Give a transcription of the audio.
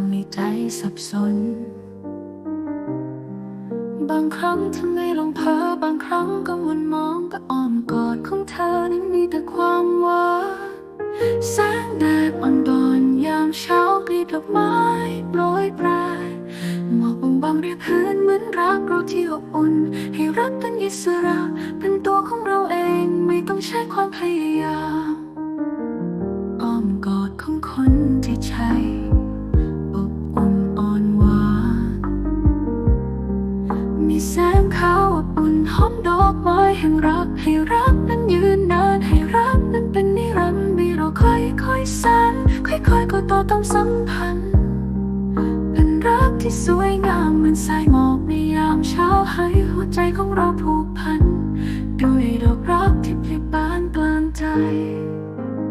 ำให้ใจสับสน บางครั้งทำให้หลงเพ้อบางครั้งก็วนมองก็อ้อมกอดของเธอนั้นมีแต่ความหวานแสงแดดอ่อนดอนยามเช้ากลีบดอกไม้โปรยปลายหมอกบางบางๆเรียบพื้นเหมือนรักเราที่อบอุ่น ให้รักเป็นอิสระ เป็นตัวของเราเองไม่ต้องใช้ความพยายามอ้อมกอดของคนที่ใช่ีแสงขาวอบอุ่นหอมดอกไม้แห่งรักให้รักนั้นยืนนานให้รักนั้นเป็นนิรันดร์มีเราค่อยค่อยสั้นค่อยค่อยก็ต่อต้องสัมพันธ์ เป็นรักที่สวยงามเหมือนสายหมอกในยามเช้าให้หัวใจของเราผูกพันด้วยดอกรักที่พลิบปานกลางใจ